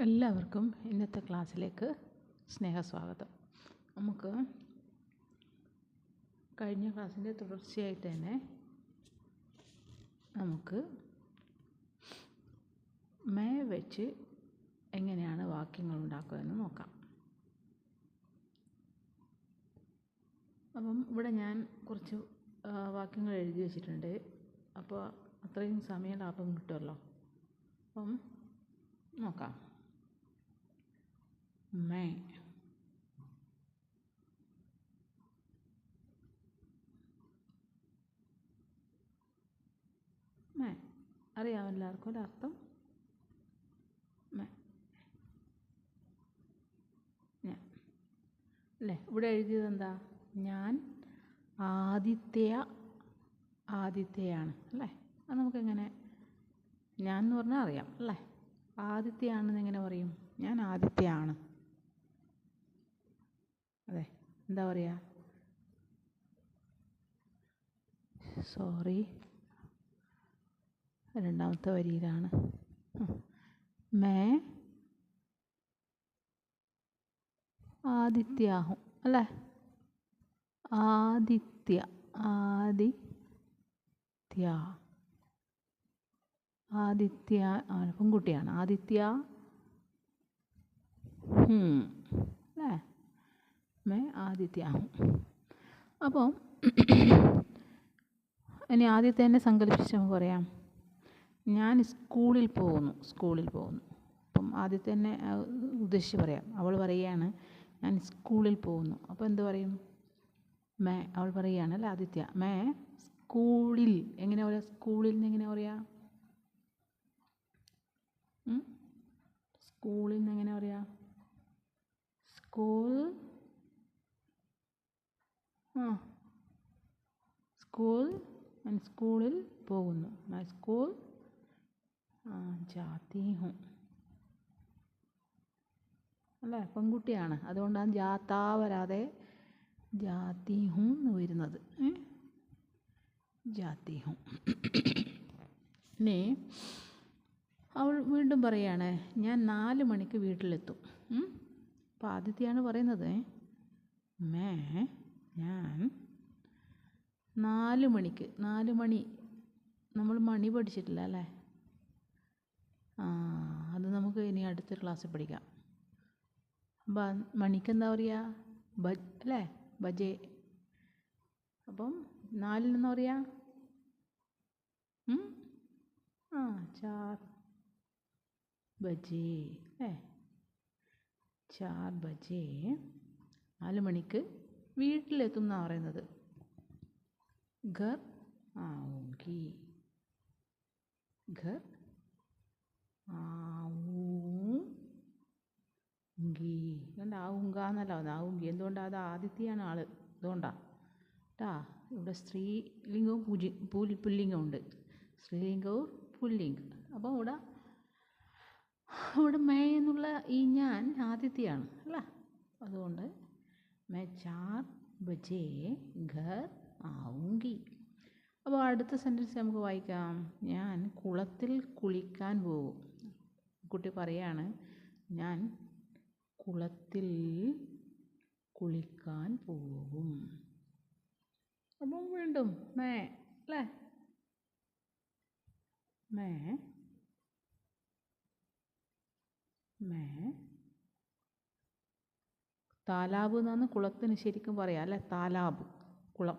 എല്ലാവർക്കും ഇന്നത്തെ ക്ലാസ്സിലേക്ക് സ്നേഹസ്വാഗതം. നമുക്ക് കഴിഞ്ഞ ക്ലാസ്സിന്റെ തുടർച്ചയായിട്ട് തന്നെ നമുക്ക് മേ വെച്ച് എങ്ങനെയാണ് വാക്യങ്ങൾ ഉണ്ടാക്കുക എന്ന് നോക്കാം. അപ്പം ഇവിടെ ഞാൻ കുറച്ച് വാക്യങ്ങൾ എഴുതി വെച്ചിട്ടുണ്ട്. അപ്പോൾ അത്രയും സമയം ലാഭം കിട്ടുമല്ലോ. അപ്പം നോക്കാം. മേ മേ അറിയാം എല്ലാവർക്കും ഒരർത്ഥം മേ ഞാൻ അല്ലേ? ഇവിടെ എഴുതിയത് എന്താ? ഞാൻ ആദിത്യ ആദിത്യയാണ്. അല്ലേ? അത് നമുക്കെങ്ങനെ? ഞാൻ എന്ന് പറഞ്ഞാൽ അറിയാം. അല്ലേ? ആദിത്യയാണെന്ന് എങ്ങനെ പറയും? ഞാൻ ആദിത്യയാണ് അതെ എന്താ പറയുക സോറി രണ്ടാമത്തെ വരിയിലാണ്. മേ ആദിത്യാഹും അല്ലേ? ആദിത്യ ആദിത്യ. ആദിത്യ പെൺകുട്ടിയാണ്. ആദിത്യ. അല്ലേ? മേ ആദിത്യാഹും. അപ്പോൾ ഇനി ആദ്യത്തെ തന്നെ സങ്കല്പിച്ച് നമുക്ക് പറയാം. ഞാൻ സ്കൂളിൽ പോകുന്നു സ്കൂളിൽ പോകുന്നു. അപ്പം ആദ്യത്തെ തന്നെ ഉദ്ദേശിച്ച് പറയാം. അവൾ പറയുകയാണ് ഞാൻ സ്കൂളിൽ പോകുന്നു. അപ്പോൾ എന്ത് പറയും? മേ അവൾ പറയുകയാണ് അല്ലേ ആദിത്യ മേ സ്കൂളിൽ എങ്ങനെ പറയാ? സ്കൂളിൽ നിന്ന് എങ്ങനെ പറയാ? സ്കൂളിൽ നിന്ന് എങ്ങനെ പറയാ? സ്കൂൾ സ്കൂൾ സ്കൂളിൽ പോകുന്നു. മൈ സ്കൂൾ ആ ജാതി ഹും അല്ലേ? പെൺകുട്ടിയാണ്. അതുകൊണ്ടാണ് ജാത്താ വരാതെ ജാതി ഹും എന്ന് വരുന്നത്. ഏ? ജാതി ഹും ഇനി അവൾ വീണ്ടും പറയാണ് ഞാൻ നാല് മണിക്ക് വീട്ടിലെത്തും. അപ്പം ആദിത്യയാണ് പറയുന്നത് മേ ഞാൻ നാല് മണിക്ക് നാല് മണി. നമ്മൾ മണി പഠിച്ചിട്ടില്ല അല്ലേ? ആ അത് നമുക്ക് ഇനി അടുത്ത ക്ലാസ്സിൽ പഠിക്കാം. അപ്പം മണിക്ക് എന്താ പറയുക ബജ് അല്ലേ? ബജേ. അപ്പം നാലിനെന്താ പറയാ? ആ ചാർ. ബജേ അല്ലേ? ചാർ ബജേ നാല് മണിക്ക് വീട്ടിലെത്തും എന്നാണ് പറയുന്നത്. ഘർ ആവുകി ഘർ ആവുങ്കി. കണ്ട ആവുങ്ക എന്നല്ല ആവുങ്കി. എന്തുകൊണ്ടാണ് അത് ആദിത്യയാണ് ആൾ. അതുകൊണ്ടാണ് ട്ടാ ഇവിടെ സ്ത്രീലിംഗവും പൂജി പുൽ പുല്ലിംഗവും ഉണ്ട്. സ്ത്രീലിംഗവും പുല്ലിംഗം. അപ്പോൾ ഇവിടെ ഇവിടെ മേ എന്നുള്ള ഈ ഞാൻ ആദിത്യയാണ് അല്ല? അതുകൊണ്ട് മേ ചാർ ബജേ ഘർ ആവുങ്കി അപ്പോൾ അടുത്ത സെന്റൻസ് നമുക്ക് വായിക്കാം. ഞാൻ കുളത്തിൽ കുളിക്കാൻ പോകും. കുട്ടി പറയാണ് ഞാൻ കുളത്തിൽ കുളിക്കാൻ പോകും. അപ്പം വീണ്ടും മേ അല്ലേ? മേ മേ താലാബ് എന്നാണ് കുളത്തിന് ശരിക്കും പറയാം അല്ലേ? താലാബ് കുളം?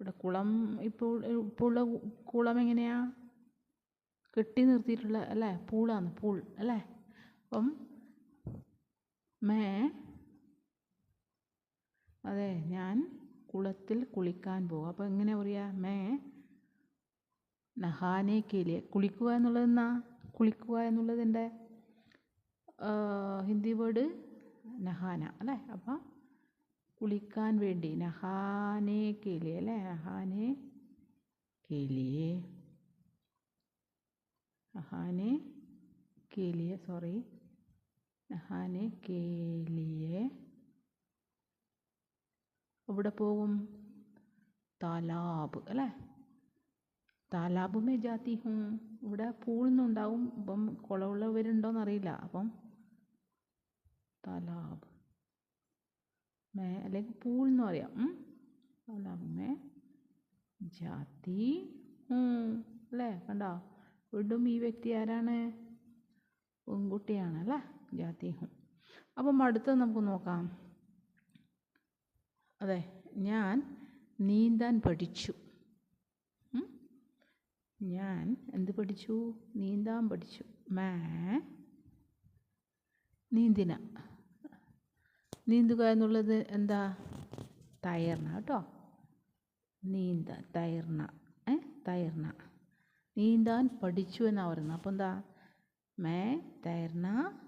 ഇവിടെ കുളം ഇപ്പോൾ ഇപ്പോൾ ഉള്ള കുളം എങ്ങനെയാ? കെട്ടി നിർത്തിയിട്ടുള്ള അല്ലേ? പൂളാണ് പൂൾ അല്ലേ? അപ്പം മേ അതെ ഞാൻ കുളത്തിൽ കുളിക്കാൻ പോകും അപ്പോൾ എങ്ങനെ പറയാ? മേ നഹാനെ കേലിയ കുളിക്കുക എന്നുള്ളത് എന്നാ? കുളിക്കുക എന്നുള്ളതിന്റെ ഹിന്ദി വേർഡ് നഹാന അല്ലേ? അപ്പം കുളിക്കാൻ വേണ്ടി നഹാനേ കേലി അല്ലേ? നഹാനെ കേലിയെ നഹാനെ കേലിയെ സോറി നഹാനെ കേലിയെ ഇവിടെ പോകും? താലാബ് അല്ലേ? താലാബ് മേ ഹും ഇവിടെ പൂളിൽ നിന്നുണ്ടാവും ഇപ്പം കുളമുള്ളവരുണ്ടോയെന്ന് അറിയില്ല അപ്പം താലാബ്. മേ അല്ലെങ്കിൽ പൂൾ എന്ന് പറയാം. ഉം. താലാബ് മേ ജാത്തി അല്ലേ? കണ്ടോ? വീണ്ടും ഈ വ്യക്തി ആരാണ്? പെൺകുട്ടിയാണ് അല്ലേ? ജാതി ഹും അപ്പം അടുത്തത് നമുക്ക് നോക്കാം. അതെ ഞാൻ നീന്താൻ പഠിച്ചു. ഞാൻ എന്ത് പഠിച്ചു? നീന്താൻ പഠിച്ചു. മേ നീന്തിന. നീന്തുക എന്നുള്ളത് എന്താ? തയർന കേട്ടോ. നീന്ത തയർന ഏ? തയർന നീന്താൻ പഠിച്ചു എന്നാണ് പറയുന്നത്. അപ്പോൾ എന്താ? മേ തയർന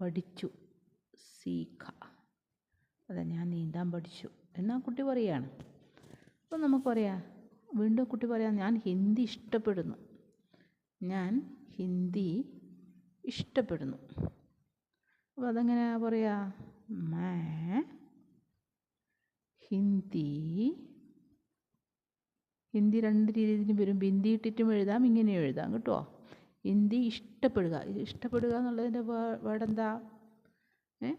പഠിച്ചു സീഖ. അതെ ഞാൻ നീന്താൻ പഠിച്ചു. എന്നാ കുട്ടി പറയാണ്. അപ്പോൾ നമുക്ക് പറയാം വീണ്ടും കുട്ടി പറയാം ഞാൻ ഹിന്ദി ഇഷ്ടപ്പെടുന്നു. ഞാൻ ഹിന്ദി ഇഷ്ടപ്പെടുന്നു. അപ്പോൾ അതെങ്ങനെയാ പറയാ? മേ ഹിന്ദി. ഹിന്ദി രണ്ട് രീതിയിൽ വരും. ബിന്ദി ഇട്ടിട്ടും എഴുതാം ഇങ്ങനെയും എഴുതാം കേട്ടോ. ഹിന്ദി ഇഷ്ടപ്പെടുക. ഇഷ്ടപ്പെടുക എന്നുള്ളതിന്റെ വേർഡ് എന്താ ഏ?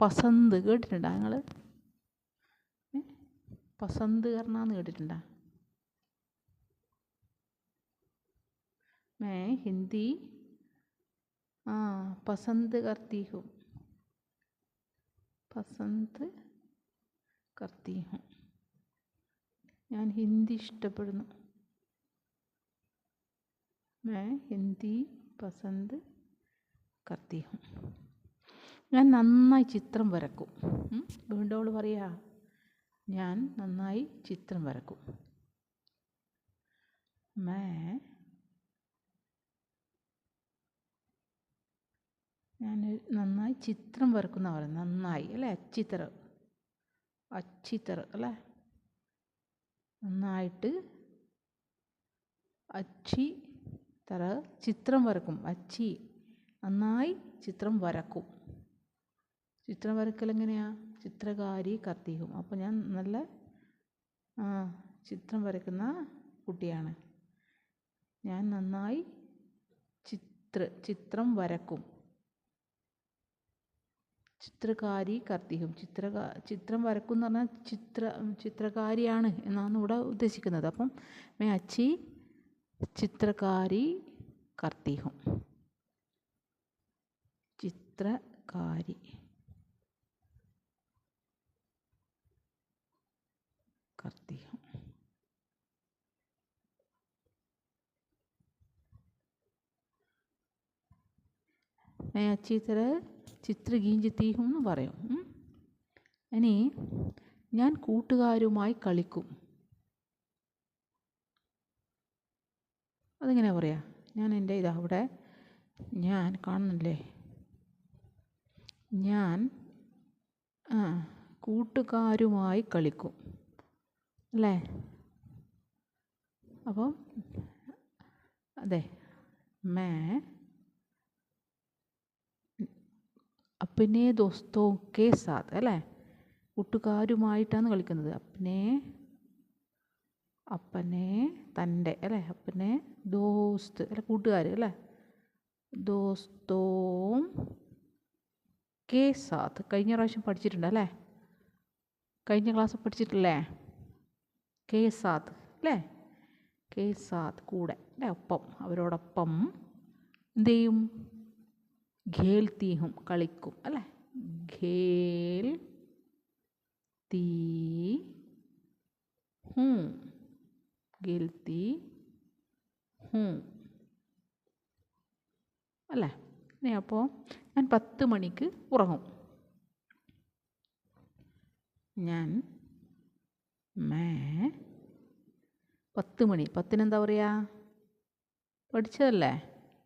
പസന്ത് കേട്ടിട്ടുണ്ടോ നിങ്ങൾ പസന്ത് കർണാന്ന് കേട്ടിട്ടുണ്ടോ? मैं हिंदी हाँ पसंद करती हूँ പസന്ത് കർത്തി ഹും ഞാൻ ഹിന്ദി ഇഷ്ടപ്പെടുന്നു मैं ഹിന്ദി പസന്ത് കർത്തി ഹും ഞാൻ നന്നായി ചിത്രം വരക്കും ഉം. വീണ്ടും അവൾ പറയാ ഞാൻ നന്നായി ചിത്രം വരക്കും मैं ഞാൻ നന്നായി ചിത്രം വരക്കുന്ന പറയുന്നത് നന്നായി അല്ലേ? അച്ചിത്തറ. അച്ചിത്തറ അല്ലേ? നന്നായിട്ട് അച്ചി തറ ചിത്രം വരക്കും. അച്ചി നന്നായി ചിത്രം വരക്കും. ചിത്രം വരക്കൽ എങ്ങനെയാ? ചിത്രകാരി കത്തിക്കും. അപ്പോൾ ഞാൻ നല്ല ചിത്രം വരക്കുന്ന കുട്ടിയാണ്. ഞാൻ നന്നായി ചിത്ര ചിത്രം വരക്കും. ചിത്രകാരി കർത്തിയും ചിത്രകാ ചിത്രം വരക്കും എന്ന് പറഞ്ഞാൽ ചിത്ര ചിത്രകാരിയാണ് എന്നാണ് ഇവിടെ ഉദ്ദേശിക്കുന്നത് അപ്പം മേ അച്ചി ചിത്രകാരി കർത്തിഹും ചിത്രകാരി കർത്തിഹും मैं अच्छी तरह ചിത്ര ഗീഞ്ചിത്തീഹും എന്ന് പറയും. ഇനി ഞാൻ കൂട്ടുകാരുമായി കളിക്കും. അതെങ്ങനെയാ പറയാ? ഞാൻ എന്റെ ഇതാ അവിടെ ഞാൻ കാണുന്നില്ലേ? ഞാൻ ആ കൂട്ടുകാരുമായി കളിക്കും. അല്ലേ? അപ്പം അതെ മേ അപ്പനെ ദോസ്തോ കെ സാത്ത് അല്ലേ? കൂട്ടുകാരുമായിട്ടാണ് കളിക്കുന്നത്. അപ്പനെ അപ്പനെ തന്റെ അല്ലേ? അപ്പനെ ദോസ്ത് അല്ലെ കൂട്ടുകാർ അല്ലേ? ദോസ്തോം കെ സാത്ത് കഴിഞ്ഞ പ്രാവശ്യം പഠിച്ചിട്ടുണ്ട് അല്ലേ? കഴിഞ്ഞ ക്ലാസ് പഠിച്ചിട്ടില്ലേ? കെ സാത്ത് അല്ലേ? കെ സാത്ത് കൂടെ അല്ലേ? ഒപ്പം അവരോടൊപ്പം. എന്ത് ചെയ്യും? ഖേൽത്തീഹും കളിക്കും അല്ലേ? ഖേൽ തീ ഹും ഖേൽത്തി ഹും അല്ലേ? ഇനി അപ്പോൾ ഞാൻ പത്ത് മണിക്ക് ഉറങ്ങും. ഞാൻ മേ പത്ത് മണി. പത്തിനെന്താ പറയുക പഠിച്ചതല്ലേ?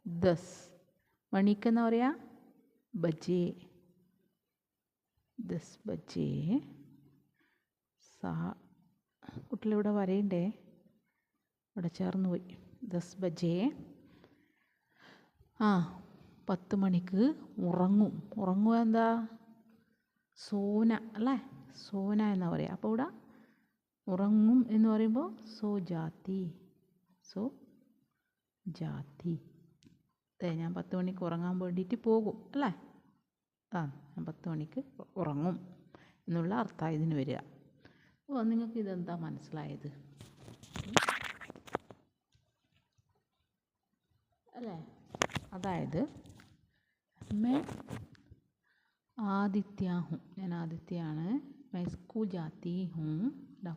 ദസ്. മണിക്ക് എന്ന് പറയാം? ബജേ. ദസ് ബജേ. സാ. കുട്ടികളിവിടെ വരയണ്ടേ? ഇവിടെ ചേർന്ന് പോയി. ദസ് ബജേ. ആ പത്ത് മണിക്ക് ഉറങ്ങും. ഉറങ്ങുക എന്താ? സോന അല്ലേ? സോന എന്ന് പറയുക അപ്പോൾ ഇവിടെ ഉറങ്ങും എന്ന് പറയുമ്പോൾ സോ ജാതി. സോ ജാതി. അതെ ഞാൻ പത്ത് മണിക്ക് ഉറങ്ങാൻ വേണ്ടിയിട്ട് പോകും അല്ലേ? ആ ഞാൻ പത്ത് മണിക്ക് ഉറങ്ങും എന്നുള്ള അർത്ഥം ഇതിന് വരിക. അപ്പോൾ നിങ്ങൾക്ക് ഇതെന്താ മനസ്സിലായത്? അല്ലേ? അതായത് മേ ആദിത്യ ഹും ഞാൻ ആദിത്യയാണ് മൈ സ്കൂൾ ജാത്തി ഹും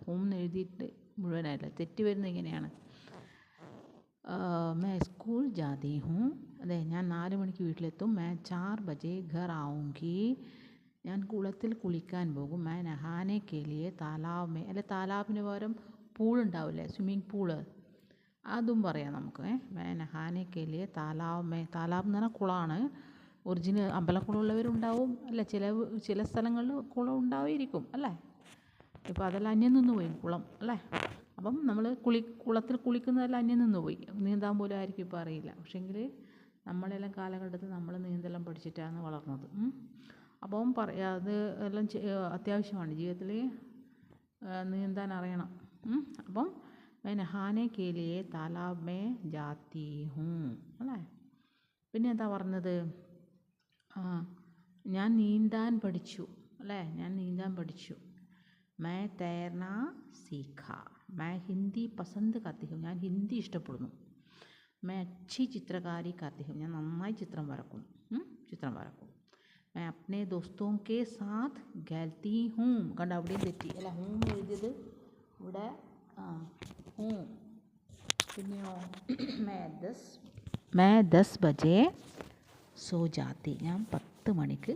ഹും എന്ന് എഴുതിയിട്ട് മുഴുവനായില്ല. തെറ്റ് വരുന്നത് ഇങ്ങനെയാണ് മേ സ്കൂൾ ജാതി ഹും അതെ ഞാൻ നാല് മണിക്ക് വീട്ടിലെത്തും. മേ ചാർ ബജെ ഘർ ആവുങ്കി ഞാൻ കുളത്തിൽ കുളിക്കാൻ പോകും. മേ നഹാനെ കേലിയെ താലാബ് മേ അല്ലെ താലാബിന് പകരം പൂളുണ്ടാവില്ലേ സ്വിമ്മിംഗ് പൂൾ? അതും പറയാം നമുക്ക്. മേ നഹാനെ കേലിയെ താലാബ് മേ താലാബ് എന്ന് പറഞ്ഞാൽ കുളമാണ്. ഒറിജിനൽ അമ്പലക്കുളമുള്ളവരുണ്ടാവും അല്ല ചില ചില സ്ഥലങ്ങളിൽ കുളം ഉണ്ടാവുമായിരിക്കും അല്ലേ? ഇപ്പോൾ അതെല്ലാം അന്യം നിന്ന് പോയി കുളം അല്ലേ? അപ്പം നമ്മൾ കുളി കുളത്തിൽ കുളിക്കുന്നതെല്ലാം അന്യം നിന്ന് പോയി. നീന്താൻ പോലും ആയിരിക്കും ഇപ്പോൾ അറിയില്ല. പക്ഷേങ്കിൽ നമ്മളെല്ലാം കാലഘട്ടത്തിൽ നമ്മൾ നീന്തലും പഠിച്ചിട്ടാണ് വളർന്നത് അപ്പം പറയാ അത് എല്ലാം അത്യാവശ്യമാണ് ജീവിതത്തിൽ നീന്താൻ അറിയണം അപ്പം मैं नहाने के लिए तालाब में जाती हूँ അല്ലേ പിന്നെ എന്താ പറഞ്ഞത് ആ ഞാൻ നീന്താൻ പഠിച്ചു അല്ലേ ഞാൻ നീന്താൻ പഠിച്ചു मैं तैरना सीखा मैं हिंदी पसंद करती हूँ ഞാൻ ഹിന്ദി ഇഷ്ടപ്പെടുന്നു मैं अच्छी चित्रकारी करती हूँ ഞാൻ നന്നായി ചിത്രം വരക്കുന്നു ചിത്രം വരക്കും मैं अपने दोस्तों के साथ खेलती हूँ കണ്ട അവിടെയും തെറ്റി അല്ല ഹൂം എഴുതിയത് ഇവിടെ ആ हूँ പിന്നെയോ मैं दस मैं दस बजे സോ ജാതി ഞാൻ പത്ത് മണിക്ക്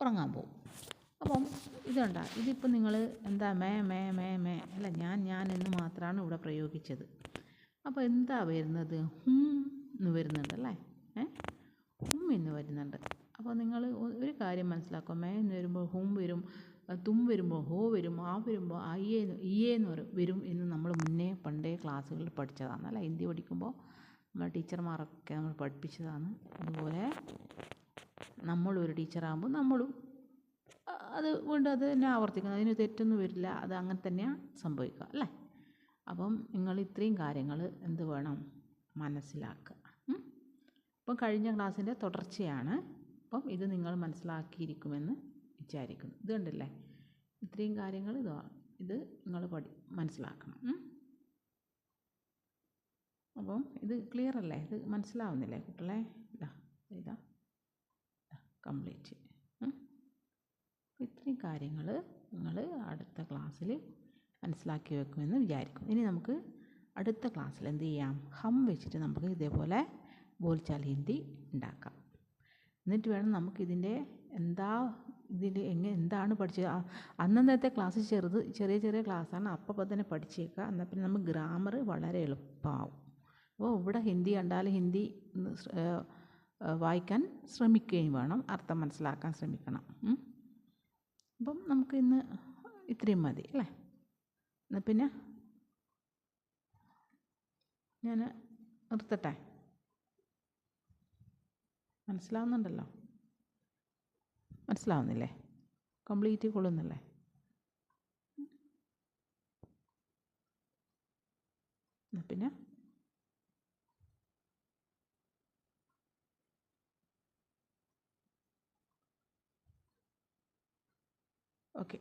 ഉറങ്ങാൻ പോകും അപ്പം ഇതുണ്ട ഇതിപ്പോൾ നിങ്ങൾ എന്താ മേ മേ മേ മേ അല്ല ഞാൻ ഞാൻ എന്ന് മാത്രമാണ് ഇവിടെ പ്രയോഗിച്ചത് അപ്പോൾ എന്താ വരുന്നത്? ഹും എന്ന് വരുന്നുണ്ട് അല്ലേ ഏ? ഹും എന്ന് വരുന്നുണ്ട്. അപ്പോൾ നിങ്ങൾ ഒരു കാര്യം മനസ്സിലാക്കുക മേ എന്ന് വരുമ്പോൾ ഹും വരും തും വരുമ്പോൾ ഹോ വരും ആ വരുമ്പോൾ അയ്യേ ഇയേ എന്ന് വരും വരും എന്ന് നമ്മൾ മുന്നേ പണ്ടേ ക്ലാസ്സുകളിൽ പഠിച്ചതാണ്. അല്ലേ? ഹിന്ദി പഠിക്കുമ്പോൾ നമ്മൾ ടീച്ചർമാരൊക്കെ നമ്മൾ പഠിപ്പിച്ചതാണ്. അതുപോലെ നമ്മളൊരു ടീച്ചറാകുമ്പോൾ നമ്മളും അത് വീണ്ടും അത് തന്നെ ആവർത്തിക്കുന്നത് അതിന് തെറ്റൊന്നും വരില്ല. അത് അങ്ങനെ തന്നെയാണ് സംഭവിക്കുക. അല്ലേ? അപ്പം നിങ്ങൾ ഇത്രയും കാര്യങ്ങൾ എന്ത് വേണം? മനസ്സിലാക്കുക. അപ്പം കഴിഞ്ഞ ക്ലാസ്സിന്റെ തുടർച്ചയാണ്. അപ്പം ഇത് നിങ്ങൾ മനസ്സിലാക്കിയിരിക്കുമെന്ന് വിചാരിക്കുന്നു. ഇത് കണ്ടില്ലേ? ഇത്രയും കാര്യങ്ങൾ ഇത് ഇത് നിങ്ങൾ പഠി മനസ്സിലാക്കണം. അപ്പം ഇത് ക്ലിയർ അല്ലേ? ഇത് മനസ്സിലാവുന്നില്ലേ കുട്ടികളെ? ഇതാ ഇതാ കംപ്ലീറ്റ് ഇത്രയും കാര്യങ്ങൾ നിങ്ങൾ അടുത്ത ക്ലാസ്സിൽ മനസ്സിലാക്കി വെക്കുമെന്ന് വിചാരിക്കും ഇനി നമുക്ക് അടുത്ത ക്ലാസ്സിൽ എന്ത് ചെയ്യാം? ഹം വെച്ചിട്ട് നമുക്ക് ഇതേപോലെ ബോൽച്ചാൽ ഹിന്ദി ഉണ്ടാക്കാം. എന്നിട്ട് വേണം നമുക്കിതിന്റെ എന്താ ഇതിൽ എങ്ങനെ എന്താണ് പഠിച്ചത്? അന്നന്നത്തെ ക്ലാസ് ചെറുത് ചെറിയ ചെറിയ ക്ലാസ്സാണ്. അപ്പം തന്നെ പഠിച്ചേക്കുക. എന്നാൽ പിന്നെ നമുക്ക് ഗ്രാമർ വളരെ എളുപ്പമാവും അപ്പോൾ ഇവിടെ ഹിന്ദി കണ്ടാൽ ഹിന്ദി വായിക്കാൻ ശ്രമിക്കുകയും വേണം. അർത്ഥം മനസ്സിലാക്കാൻ ശ്രമിക്കണം. അപ്പം നമുക്ക് ഇന്ന് ഇത്രയും മതി അല്ലേ? എന്നാൽ പിന്നെ? ഞാൻ നിർത്തട്ടെ? മനസ്സിലാവുന്നുണ്ടല്ലോ? മനസ്സിലാവുന്നില്ലേ? കംപ്ലീറ്റ് കൊള്ളുന്നില്ലേ? പിന്നെ? ഓക്കെ.